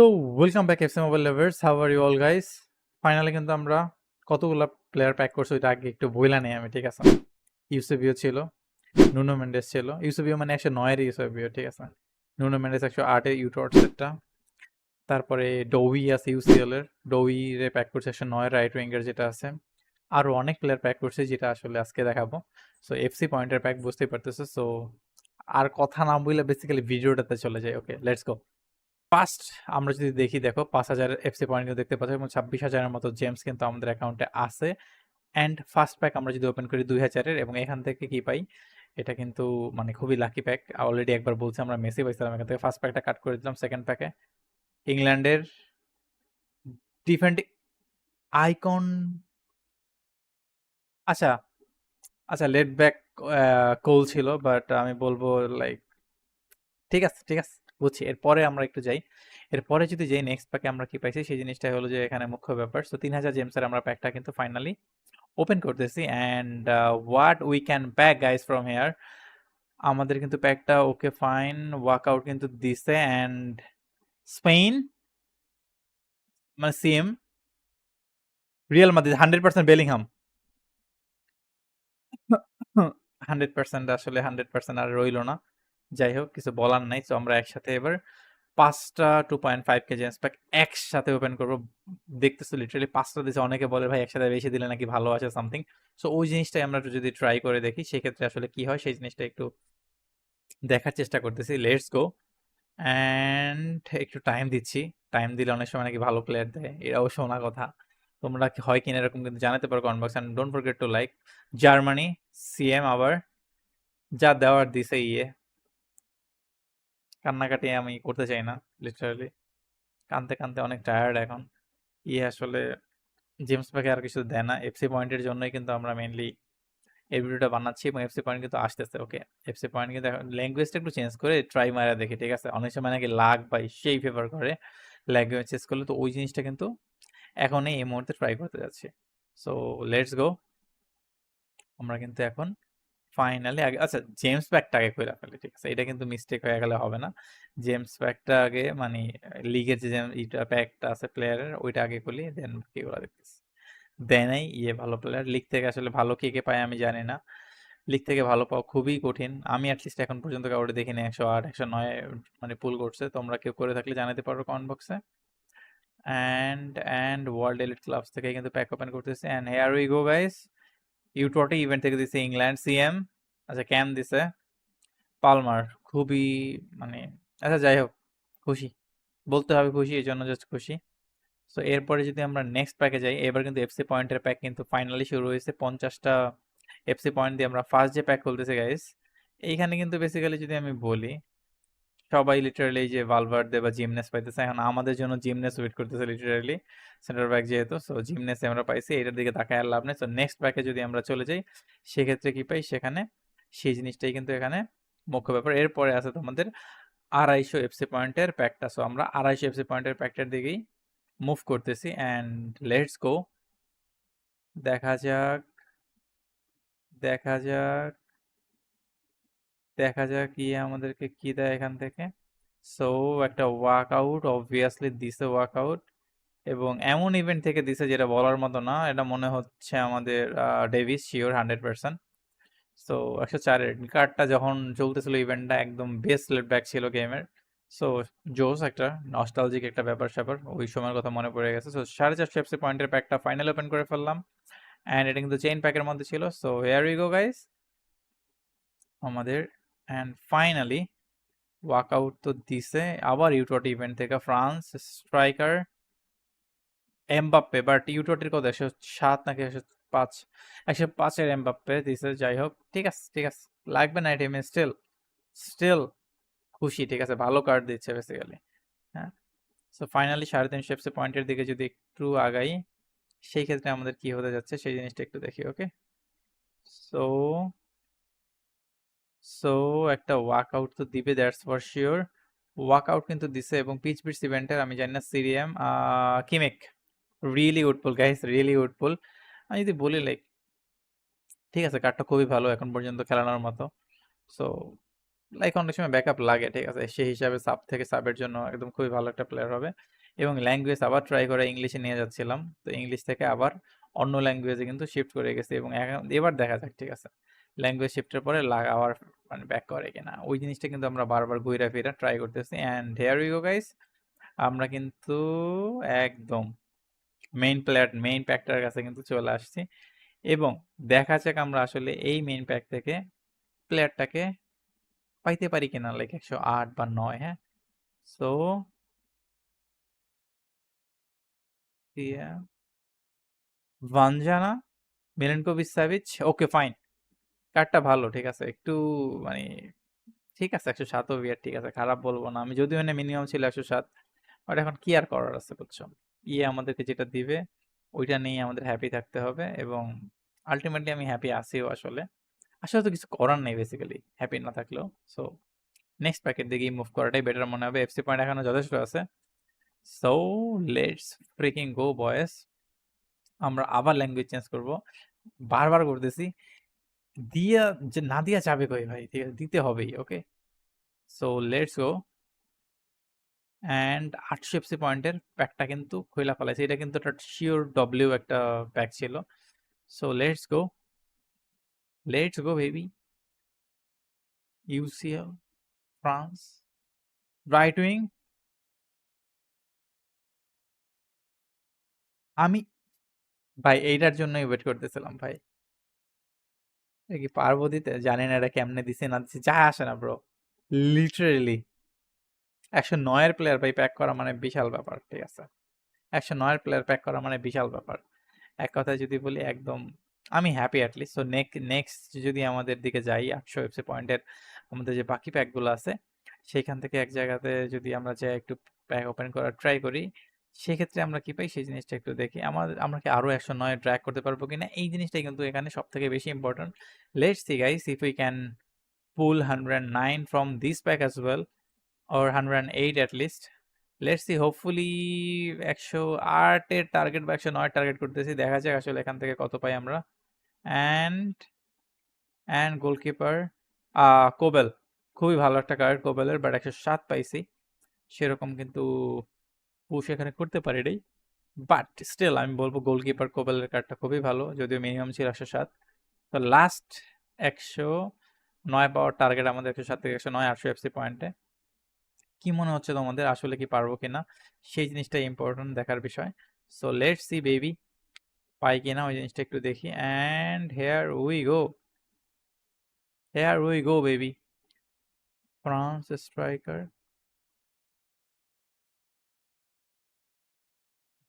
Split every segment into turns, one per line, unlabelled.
তো welcome back FC mobile lovers how are you all guys finally কিন্তু আমরা কতগুলো প্লেয়ার প্যাক করছি ওইটা আগে একটু বইলা নেই আমি, ঠিক আছে? ইউসেবিও ছিল নুনো মেন্ডেস ছিল। ইউসেবিও মানে একশো নয়ের ইউসেবিও ঠিক আছে? নুনো মেন্ডেস একশো আটের ইউটর সেটটা তারপরে ডোই আছে ইউসিএল এর। ডোই রে প্যাক করছে একশো নয়ের রাইট উইঙ্গার যেটা আছে। আরও অনেক প্লেয়ার প্যাক করছে যেটা আসলে আজকে দেখাবো। সো এফসি পয়েন্টের প্যাক বুঝতেই পারতেছে। সো আর কথা না বললে বেসিক্যালি ভিডিওটাতে চলে যায় ওকে লেটস গো ফার্স্ট আমরা যদি দেখি, দেখো, পাঁচ হাজার এফসি পয়েন্ট দেখতে পাচ্ছি এবং ছাব্বিশ হাজারের মতো জেমস কিন্তু আমাদের অ্যাকাউন্টে আছে। অ্যান্ড ফার্স্ট প্যাক আমরা যদি ওপেন করি দুই হাজারের এবং এখান থেকে কি পাই? এটা কিন্তু মানে খুবই লাকি প্যাক অলরেডি একবার বলছি, আমরা মেসি পাইছিলাম, এখান থেকে ফার্স্ট প্যাকটা কাট করে দিলাম সেকেন্ড প্যাকে ইংল্যান্ডের ডিফেন্ডিং আইকন আচ্ছা আচ্ছা লেট ব্যাক কোল ছিল বাট আমি বলব লাইক ঠিক আছে ঠিক আছে। বুঝছি। এরপরে আমরা একটু যাই। এরপরে যদি যাই নেক্সট প্যাকে আমরা কি পাইছি? সেই জিনিসটা হলো যে, এখানে মুখ্য ব্যাপার। সো তিন হাজার জেমসের আমরা প্যাকটা কিন্তু ফাইনালি ওপেন করতেছি। And what we can pack guys from here আমাদের কিন্তু প্যাকটা ওকে ফাইন ওয়ার্কআউট কিন্তু দিছে। অ্যান্ড স্পেন মানে CM Real Madrid hundred percent Bellingham hundred percent আসলে হান্ড্রেড পার্সেন্ট আর রইল না। যাই হোক, কিছু বলার নাই। তো আমরা একসাথে এবার পাঁচটা two point five kg pack একসাথে ওপেন করব। দেখতেছো লিটারালি পাঁচটা দিছে, অনেকে বলে, ভাই, একসাথে বেশি দিলে নাকি ভালো আছে সামথিং সো ওই জিনিসটাই আমরা যদি ট্রাই করে দেখি, সেক্ষেত্রে আসলে কি হয়, সেই জিনিসটা একটু দেখার চেষ্টা করতেছি। লেটস গো অ্যান্ড একটু টাইম দিচ্ছি। টাইম দিলে অনেক সময় নাকি ভালো প্লেয়ার দেয়। এরাও শোনা কথা। তোমরা হয় কিনা এরকম কিন্তু জানাতে পারো comment box and don't forget to like Germany CM আবার যা দেওয়ার দিছে ইয়ে। কান্নাকাটি আমি করতে চাই না লিটারালি কানতে কানতে অনেক টায়ার্ড এখন। ইয়ে আসলে জেমস প্যাকে আর কিছু দেয় না। এফসি পয়েন্টের জন্যই কিন্তু আমরা মেনলি এই ভিডিওটা বানাচ্ছি এবং এফসি পয়েন্ট কিন্তু আসতেছে ওকে এফসি পয়েন্ট কিন্তু এখন ল্যাঙ্গুয়েজটা একটু চেঞ্জ করে ট্রাই মারা দেখি, ঠিক আছে? অনেক সময় নাকি লাগ বা সেই ফেভার করে ল্যাঙ্গুয়েজ চেঞ্জ করলে, তো ওই জিনিসটা কিন্তু এখন এই মুহূর্তে ট্রাই করতে যাচ্ছি। সো লেটস গো আমরা কিন্তু এখন ফাইনালি আগে আচ্ছা জেমস প্যাকটা আগে করে ফেলে, ঠিক আছে? এটা কিন্তু মিস্টেক হয়ে গেলে হবে না। জেমস প্যাকটা আগে মানে লিগের যে ইটা প্যাকটা আছে প্লেয়ারের ওইটা আগে করলি দেন বাকিগুলো দেখতেছি। দেয় ইয়ে ভালো প্লেয়ার লিগ থেকে আসলে ভালো কে কে পায় আমি জানি না। লিগ থেকে ভালো পাওয়া খুবই কঠিন। আমি অ্যাটলিস্ট এখন পর্যন্ত কাউকে দেখিনি একশো আট, একশো নয় মানে পুল করছে। তোমরা কেউ করে থাকলে জানাতে পারো কমেন্ট বক্সে and and world elite clubs থেকে কিন্তু প্যাক ওপেন করতেছে। And here we go guys ইউটোয়াটে event থেকে দিছে ইংল্যান্ড সিএম আচ্ছা ক্যাম দিছে। পালমার খুবই মানে আচ্ছা যাই হোক, খুশি। বলতে হবে খুশি, এই জন্য জাস্ট খুশি। সো এরপরে যদি আমরা নেক্সট প্যাকে যাই, এবার কিন্তু এফসি পয়েন্টের প্যাক কিন্তু ফাইনালি শুরু হয়েছে। পঞ্চাশটা এফসি পয়েন্ট দিয়ে আমরা ফার্স্ট যে প্যাক খুলতেছি গাইস এইখানে কিন্তু বেসিক্যালি যদি আমি বলি সবাই লিটারালি যে ভালভার্দে বা জিমনেস পাইতেছে, এখন আমাদের জন্য জিমনেস ওয়েট করতেছে লিটারালি সেন্টার ব্যাক যেহেতু সো জিমনেসে আমরা পাইছি, এটার দিকে তাকায় লাভ নেই। সো নেক্সট ব্যাকে যদি আমরা চলে যাই, সেক্ষেত্রে কি পাই? সেখানে সেই জিনিসটাই কিন্তু এখানে মুখ্য ব্যাপার। এরপরে আছে তোমাদের আড়াইশো এফসি পয়েন্টের প্যাকটা সো আমরা আড়াইশো এফসি পয়েন্টের প্যাকটার দিকেই মুভ করতেছি অ্যান্ড লেটস গো দেখা যাক দেখা যাক দেখা যাক কি আমাদেরকে কি দেয় এখান থেকে। সো একটা ওয়ার্কআউট অবভিয়াসলি দিছে ওয়ার্কআউট এবং এমন ইভেন্ট থেকে দিছে যেটা বলার মতো না, এটা মনে হচ্ছে আমাদের Davies sure hundred percent so একশো চারের কার্ডটা যখন চলতেছিল ইভেন্টটা একদম বেস্ট লেট ব্যাক ছিল গেমের সো জোস একটা নস্টালজিক একটা ব্যাপার স্যাপার, ওই সময়ের কথা মনে পড়ে গেছে। সো সাড়ে চারশো এফসি পয়েন্টের প্যাকটা ফাইনাল ওপেন করে ফেললাম অ্যান্ড এটা কিন্তু চেইন প্যাকের মধ্যে ছিল। So here we go guys আমাদের অ্যান্ড ফাইনালি ওয়ার্কআউট তো দিছে, আবার ইউটোট ইভেন্ট থেকে ফ্রান্স স্ট্রাইকার এমবাপ্পে বাট ইউটোটির কত একশো সাত নাকি একশো পাঁচ, একশো পাঁচের এমবাপ্পে দিছে, যাই হোক, ঠিক আছে ঠিক আছে, লাগবে না টিমে স্টিল স্টিল খুশি, ঠিক আছে, ভালো কার্ড দিচ্ছে বেসিক্যালি হ্যাঁ সো ফাইনালি সাড়ে তিনশো এফসি পয়েন্টের দিকে যদি একটু আগাই, সেই ক্ষেত্রে আমাদের কি হতে যাচ্ছে, সেই জিনিসটা একটু দেখি ওকে সো সো একটা ওয়ার্কআউট তো দিবে দ্যাটস ফর শিওর ওয়ার্কআউট কিন্তু দিছে এবং পিচ বিটস ইভেন্টের আমি জানি না, সিরিয়াম কিমেক রিয়েলি উডপুল গাইস রিয়েলি উডপুল আমি যদি বলি লাইক ঠিক আছে কার্ডটা খুবই ভালো এখন পর্যন্ত খেলানোর মতো। সো লাইক অনেক সময় ব্যাকআপ লাগে, ঠিক আছে? সেই হিসাবে সাব থেকে সাবের জন্য একদম খুবই ভালো একটা প্লেয়ার হবে। এবং ল্যাঙ্গুয়েজ আবার ট্রাই করে ইংলিশে নিয়ে যাচ্ছিলাম। তো ইংলিশ থেকে আবার অন্য ল্যাঙ্গুয়েজে কিন্তু শিফট করে গেছে এবং এবার দেখা যাক, ঠিক আছে? ল্যাঙ্গুয়েজ শিফটের পরে আবার মানে ব্যাক করে কিনা। ওই জিনিসটা কিন্তু আমরা বারবার ঘুরা ফিরা ট্রাই করতেছি অ্যান্ড হেয়ার গো গাইস আমরা কিন্তু একদম মেইন প্লেয়ার মেইন প্যাকটার কাছে কিন্তু চলে আসছি এবং দেখা যাক আমরা আসলে এই মেইন প্যাক থেকে প্লেয়ারটাকে পাইতে পারি কিনা লাইক একশো আট বা নয় হ্যাঁ? সো ভানজানা মিলেনকোভিচ সাভিচ ওকে ফাইন কার্ডটা ভালো, ঠিক আছে? একটু মানে ঠিক আছে, একশো সাতও বিয়ার ঠিক আছে, খারাপ বলব না। আমি যদিও এনে মিনিমাম ছিল একশো সাত বাট এখন কি আর করার আছে বুঝছ? ইয়ে আমাদেরকে যেটা দিবে, ওইটা নিয়ে আমাদের হ্যাপি থাকতে হবে এবং আলটিমেটলি আমি হ্যাপি আসিও আসলে। আসলে তো কিছু করার নেই বেসিক্যালি হ্যাপি না থাকলেও। সো নেক্সট প্যাকেট দিকে মুভ করাটাই বেটার মনে হবে। এফসি পয়েন্ট এখনও যথেষ্ট আছে। সো লেটস ফ্রিকিং গো বয়েস আমরা আবার ল্যাঙ্গুয়েজ চেঞ্জ করব। বারবার করতেছি। দিয়া যে না দিয়া যাবে কই ভাই? দিতে হবেই okay so let's go and আটশো এফসি পয়েন্টের প্যাকটা কিন্তু খোলা ফেলাইছে এটা কিন্তু একটা শিওর ডব্লিউ একটা প্যাক ছিল। So let's go let's go baby UCL France right wing আমি, ভাই, এইটার জন্যই ওয়েট করতেছিলাম, ভাই। কি পারব দিতে? জানি না এটা কেমনে দিছে, না দিছে যা আসে না ব্রো লিটারেলি একশো নয়ের প্লেয়ার ভাই প্যাক করা মানে বিশাল ব্যাপার, ঠিক আছে? একশো নয়ের প্লেয়ার প্যাক করা মানে বিশাল ব্যাপার। এক কথায় যদি বলি একদম, আমি হ্যাপি অ্যাটলিস্ট সো নেক্সট যদি আমাদের দিকে যাই, আটশো এফসি পয়েন্টের আমাদের যে বাকি প্যাকগুলো আছে, সেইখান থেকে এক জায়গাতে যদি আমরা যাই একটু প্যাক ওপেন করার ট্রাই করি সেক্ষেত্রে আমরা কি পাই? সেই জিনিসটা একটু দেখি। আমাদের আমরা কি আরও একশো নয় ট্র্যাক করতে পারব কিনা? এই জিনিসটাই কিন্তু এখানে সব থেকে বেশি important let's see guys if we can pull hundred nine from this pack as well or 108 at least. Let's see hopefully একশো আটের টার্গেট বা একশো নয় টার্গেট করতেছি। দেখা যাক আসলে এখান থেকে কত পাই আমরা। অ্যান্ড অ্যান্ড গোলকিপার কোবেল খুবই ভালো একটা কার্ড কোবেলের বাট একশো সাত পাইছি। সেরকম কিন্তু পুশ এখানে করতে পারি রে বাট স্টিল আমি বলব গোলকিপার কোবেলের কার্ডটা খুবই ভালো, যদিও মিনিমাম ছিল একশো সাত। তো লাস্ট একশো নয় পাওয়ার টার্গেট আমাদের একশো সাত থেকে একশো নয়, আটশো এফসি পয়েন্টে কি মনে হচ্ছে তোমাদের? আসলে কি পারব কিনা? সেই জিনিসটা ইম্পর্টেন্ট দেখার বিষয়। সো লেটস সি বেবি পাই কিনা? ওই জিনিসটা একটু দেখি। And here we go here we go baby France striker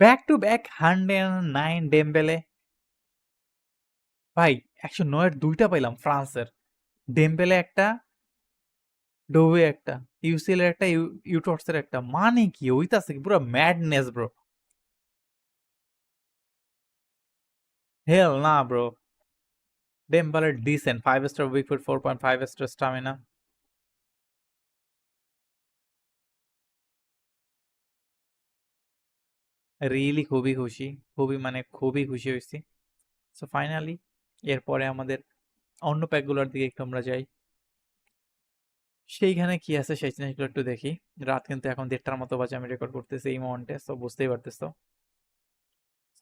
back to back hundred nine Dembele ভাই, একশো নয়ের দুইটা পাইলাম, ফ্রান্সের। ডেমবেলে একটা ডোবে একটা ইউসিএল এর একটা ইউটর্স এর একটা। মানে কি? হইতাছে কি? পুরো madness bro hell no bro ডেম্বালের decent five star weak four point five star stamina really খুবই খুশি, খুবই মানে খুবই খুশি হয়েছি। সো ফাইনালি এরপরে আমাদের অন্য প্যাকগুলোর দিকে একটু আমরা যাই। সেইখানে কি আছে সেই জিনিসগুলো একটু দেখি। রাত কিন্তু এখন দেড়টার মতো বাজে, আমি রেকর্ড করতেছি এই মোমেন্টে সো বুঝতেই পারতেছো।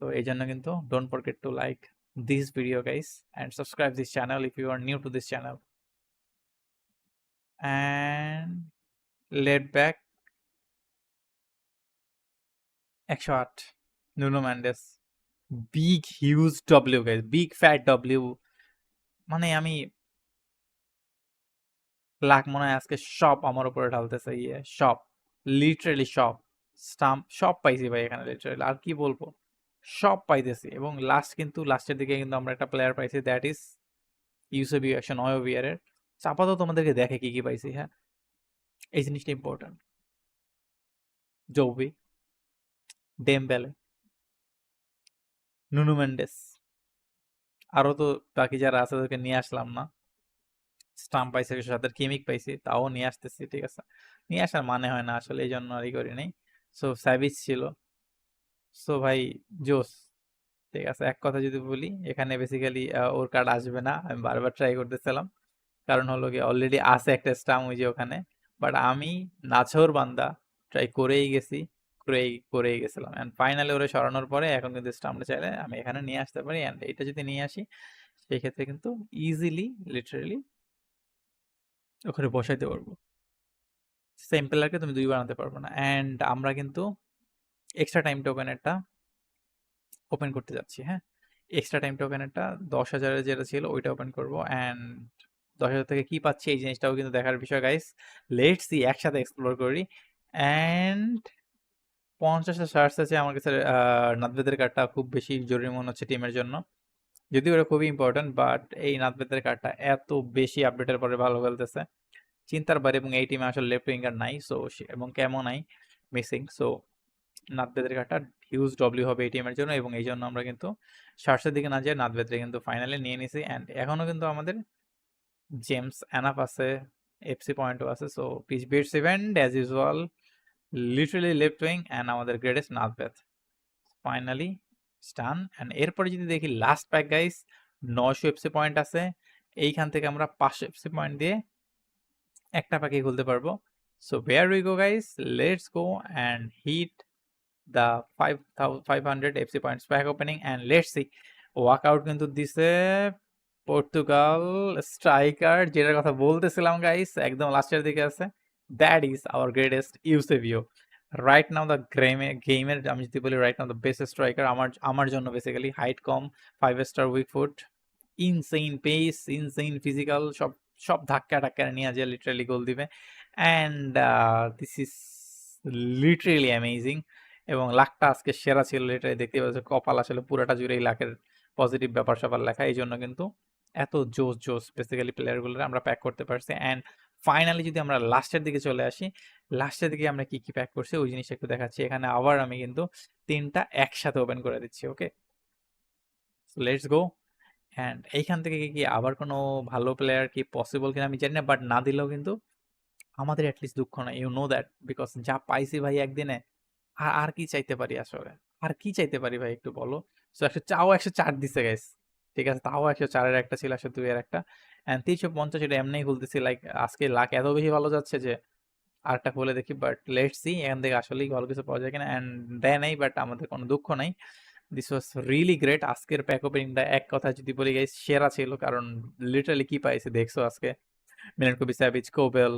সো এই জন্য কিন্তু don't forget to like this video guys and subscribe this channel if you are new to this channel and let back একশো আট। Nuno Mendes. Big, huge W guys big, fat W মানে আমি লাখ মনে হয় আজকে সব আমার উপরে ঢালতেছে ইয়ে সব। লিটারেলি সব। স্টাম্প, সব পাইছি ভাই এখানে লিটারেলি আর কি বলব? সব পাইতেছি। এবং লাস্ট কিন্তু লাস্টের দিকে কিন্তু আমরা একটা প্লেয়ার পাইছি দ্যাট ইজ ইউসেবি অ্যাকশন অয় বিয়ারের আপাতত তোমাদেরকে দেখে কি কি পাইছি হ্যাঁ? এই জিনিসটা ইম্পর্টেন্ট জৌবি ডেমবেলে নুনু মেন্ডেস আরও তো বাকি যারা আছে তাদেরকে নিয়ে আসলাম না। স্টাম্প পাইছে সাথে কেমিক পাইছি, তাও নিয়ে আসতেছি, ঠিক আছে। নিয়ে আসার মানে হয় না, আসলে এই জন্য আর করি নাই। সো স্যাভিজ ছিল। সো ভাই, জোস। ঠিক আছে, এক কথা যদি বলি, এখানে বেসিক্যালি ওর কার্ড আসবে না। আমি বারবার ট্রাই করতেছিলাম। কারণ হলো গিয়ে অলরেডি আছে একটা স্টাম ওই যে ওখানে। বাট আমি নাছোর বান্দা ট্রাই করেই গেছি। করেই করেই গেছিলাম। অ্যান্ড ফাইনালি ওরে সরানোর পরে এখন কিন্তু স্টামটা চাইলে আমি এখানে নিয়ে আসতে পারি। অ্যান্ড এটা যদি নিয়ে আসি সেই ক্ষেত্রে কিন্তু ইজিলি লিটারেলি ওখানে বসাইতে পারব। সেম প্লেয়ারকে তুমি দুইবার আনতে পারব না। অ্যান্ড আমরা কিন্তু এক্সট্রা টাইম টোকেনেরটা ওপেন করতে যাচ্ছি হ্যাঁ? এক্সট্রা টাইম টোকেনেরটা দশ হাজারের যেটা ছিল ওইটা ওপেন করব। অ্যান্ড দশ হাজার থেকে কী পাচ্ছি এই জিনিসটাও কিন্তু দেখার বিষয় গাইস লেটস সি একসাথে এক্সপ্লোর করি। অ্যান্ড পঞ্চাশটা শার্টস আছে আমার কাছে নাদবেদের কার্ডটা খুব বেশি জরুরি মনে হচ্ছে টিমের জন্য। যদিও ওটা খুবই ইম্পর্ট্যান্ট বাট এই নাদবেদের কার্ডটা এত বেশি আপডেটের পরে ভালো খেলতেছে। চিন্তার বাইরে এবং এই টিমে আসলে লেফট উইঙ্গার নাই সো এবং কেমন নাই মিসিং সো নাদবেদের কার্ডটা হিউজ ডব্লিউ হবে এই টিমের জন্য এবং এই জন্য আমরা কিন্তু শার্টসের দিকে না যাই নাদবেদরে কিন্তু ফাইনালি নিয়ে নিছি। অ্যান্ড এখনও কিন্তু আমাদের জেমস অ্যানাফ আছে এফসি পয়েন্টও আছে so pitch beats event as usual literally left wing and আমাদের গ্রেটেস্ট নাদবেদ ফাইনালি স্টান অ্যান্ড এরপরে যদি দেখি লাস্ট প্যাক গাইস নশো এফসি পয়েন্ট আছে। এইখান থেকে আমরা পাঁচশো এফসি পয়েন্ট দিয়ে একটা প্যাকে খুলতে পারব। So here we go guys let's go and hit the five five hundred FC points pack opening and let's see workout কিন্তু দিছে পর্তুগাল স্ট্রাইকার যেটার কথা বলতেছিলাম গাইস একদম লাস্টের দিকে আছে। That is our greatest Eusebio right now the গেমে গেমের আমি যদি বলি right now the best striker আমার আমার জন্য বেসিক্যালি হাইট কম five star weak foot insane pace insane physical সব সব ধাক্কা টাক্কা নিয়ে যে লিটারালি গোল দিবে। And this is literally amazing এবং লাখটা আজকে সেরা ছিল লিটারালি দেখতে পাচ্ছি, কপাল আসলে পুরাটা জুড়েই লাখের পজিটিভ ব্যাপার স্যাপার লেখা। এই জন্য কিন্তু এত জোস জোস বেসিক্যালি প্লেয়ারগুলো আমরা প্যাক করতে পারছি। অ্যান্ড ফাইনালি যদি আমরা লাস্টের দিকে চলে আসি লাস্টের দিকে আমরা কি কি প্যাক করছি? ওই জিনিসটা একটু দেখাচ্ছি। এখানে আবার আমি কিন্তু তিনটা একসাথে ওপেন করে দিচ্ছি ওকে লেটস গো অ্যান্ড এইখান থেকে কি আবার কোনো ভালো প্লেয়ার কি পসিবল কিনা আমি জানি না বাট না দিলেও কিন্তু আমাদের অ্যাটলিস্ট দুঃখ না ইউ নো দ্যাট বিকজ যা পাইছি ভাই একদিনে, আর আর কি চাইতে পারি আসলে? আর কি চাইতে পারি ভাই একটু বলো? সো একশো, চাও একশো চার দিছে গাইস ঠিক আছে, তাও একশো চারের একটা ছিল, একশো দুইয়ের একটা। অ্যান্ড তিনশো পঞ্চাশ এটা এমনিই খুলতেছি লাইক আজকে লাখ এত বেশি ভালো যাচ্ছে যে, আরেকটা খুলে দেখি বাট লেট সি এখান থেকে আসলেই ভালো কিছু পাওয়া যায় কিনা। অ্যান্ড দেয় নাই বাট আমাদের কোনো দুঃখ নাই। দিস ওয়াজ রিয়েলি গ্রেট আজকের প্যাক ওপেনিংটা এক কথা যদি বলি গাইস সেরা ছিল, কারণ লিটারালি কি পাইছে, দেখছ আজকে? মিলেন কবি স্যাভিজ কোবেল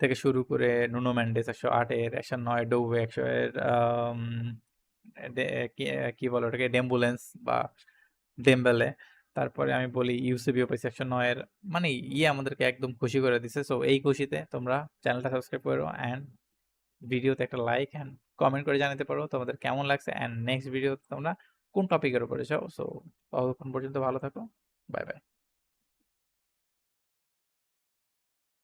থেকে শুরু করে নুনো ম্যান্ডেস একশো আটের, একশো নয় ডৌবে একশো এর কি বলে ওটাকে? ডেম্বুলেন্স বা ডেম্বেলে তারপরে আমি বলি ইউসিবি পাইছি একশো নয়ের মানে ইয়ে আমাদেরকে একদম খুশি করে দিছে। সো এই খুশিতে তোমরা চ্যানেলটা সাবস্ক্রাইব করো অ্যান্ড ভিডিওতে একটা লাইক অ্যান্ড কমেন্ট করে জানাতে পারো তোমাদের কেমন লাগছে অ্যান্ড নেক্সট ভিডিওতে তোমরা কোন টপিকের উপরে চাও সো ততক্ষণ পর্যন্ত ভালো থাকো। Bye bye